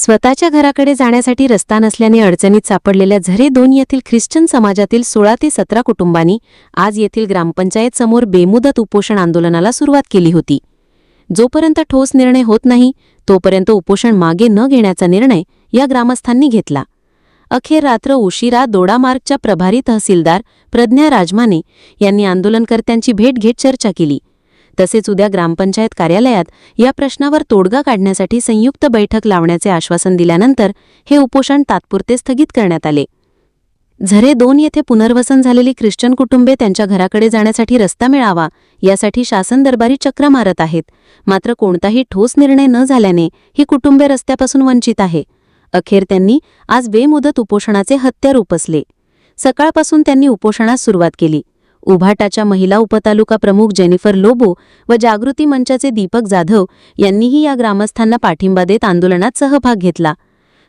स्वतःच्या घराकडे जाण्यासाठी रस्ता नसल्याने अडचणीत सापडलेल्या झरे दोन येथील ख्रिश्चन समाजातील सोळा ते सतरा कुटुंबांनी आज येथील ग्रामपंचायत समोर बेमुदत उपोषण आंदोलनाला सुरुवात केली होती. जोपर्यंत ठोस निर्णय होत नाही तोपर्यंत उपोषण मागे न घेण्याचा निर्णय या ग्रामस्थांनी घेतला. अखेर रात्र उशिरा दोडामार्गच्या प्रभारी तहसीलदार प्रज्ञा राजमाने यांनी आंदोलनकर्त्यांची भेट घेत चर्चा केली. तसेच उद्या ग्रामपंचायत कार्यालयात या प्रश्नावर तोडगा काढण्यासाठी संयुक्त बैठक लावण्याचे आश्वासन दिल्यानंतर हे उपोषण तात्पुरते स्थगित करण्यात आले. झरे दोन येथे पुनर्वसन झालेली ख्रिश्चन कुटुंबे त्यांच्या घराकडे जाण्यासाठी रस्ता मिळावा यासाठी शासन दरबारी चक्र मारत आहेत. मात्र कोणताही ठोस निर्णय न झाल्याने ही कुटुंबे रस्त्यापासून वंचित आहे. अखेर त्यांनी आज बेमुदत उपोषणाचे हत्यार उपसले. सकाळपासून त्यांनी उपोषणास सुरुवात केली. उभाटाच्या महिला उपतालुका प्रमुख जेनिफर लोबो व जागृती मंचाचे दीपक जाधव यांनीही या ग्रामस्थांना पाठिंबा देत आंदोलनात सहभाग घेतला.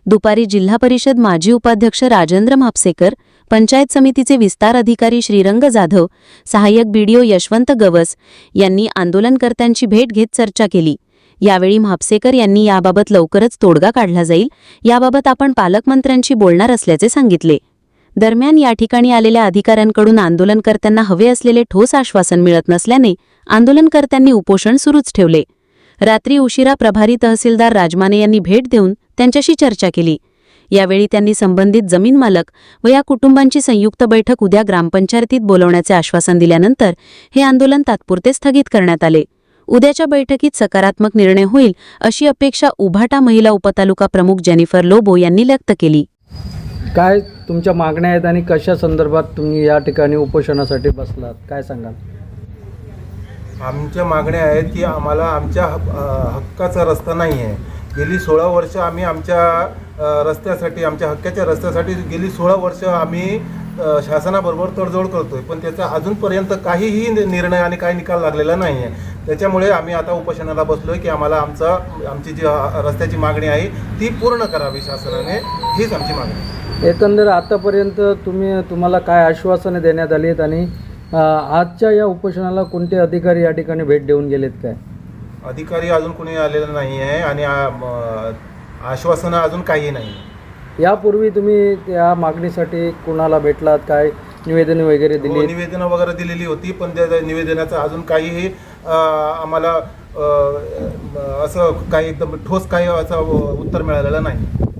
दुपारी जिल्हा परिषद माजी उपाध्यक्ष राजेंद्र म्हापसेकर पंचायत समितीचे विस्तार अधिकारी श्रीरंग जाधव सहाय्यक बीडीओ यशवंत गवस यांनी आंदोलनकर्त्यांची भेट घेत चर्चा केली. यावेळी म्हापसेकर यांनी याबाबत लवकरच तोडगा काढला जाईल याबाबत आपण पालकमंत्र्यांशी बोलणार असल्याचे सांगितले. दरम्यान या ठिकाणी आलेल्या अधिकाऱ्यांकडून आंदोलनकर्त्यांना हवे असलेले ठोस आश्वासन मिळत नसल्याने आंदोलनकर्त्यांनी उपोषण सुरूच ठेवले. रात्री उशिरा प्रभारी तहसीलदार राजमाने यांनी भेट देऊन त्यांच्याशी चर्चा केली. यावेळी त्यांनी संबंधित जमीन मालक व या कुटुंबांची संयुक्त बैठक उद्या ग्रामपंचायतीत बोलवण्याचे आश्वासन दिल्यानंतर हे आंदोलन तात्पुरते स्थगित करण्यात आले. उद्याच्या बैठकीत सकारात्मक निर्णय होईल अशी अपेक्षा उभाटा महिला उपतालुका प्रमुख जेनिफर लोबो यांनी व्यक्त केली. काय तुमच्या मागण्या आहेत आणि कशा संदर्भात तुम्ही या ठिकाणी उपोषणासाठी बसलात? काय सांगाल? आमच्या मागण्या आहेत की आम्हाला आमच्या हक- हक्काचा रस्ता नाही आहे. गेली सोळा वर्ष आम्ही आमच्या रस्त्यासाठी आमच्या हक्काच्या रस्त्यासाठी गेली सोळा वर्ष आम्ही शासनाबरोबर तडजोड करतोय पण त्याचा अजूनपर्यंत काहीही निर्णय आणि काही निकाल लागलेला नाही आहे त्याच्यामुळे आम्ही आता उपोषणाला बसलोय की आम्हाला आमचा आमची जी रस्त्याची मागणी आहे ती पूर्ण करावी शासनाने हीच आमची मागणी. एकंदर आतापर्यंत तुम्ही तुम्हाला काय आश्वासने देण्यात आली आहेत आणि आजच्या या उपोषणाला कोणते अधिकारी या ठिकाणी भेट देऊन गेलेत काय? अधिकारी अजून कोणी आलेलं नाही आहे आणि आश्वासनं अजून काही नाही यापूर्वी तुम्ही त्या मागणीसाठी कुणाला भेटलात? काय निवेदने वगैरे हो, दिली निवेदनं वगैरे दिलेली होती पण त्या निवेदनाचं अजून काहीही आम्हाला असं काही एकदम ठोस काही असं उत्तर मिळालेलं नाही.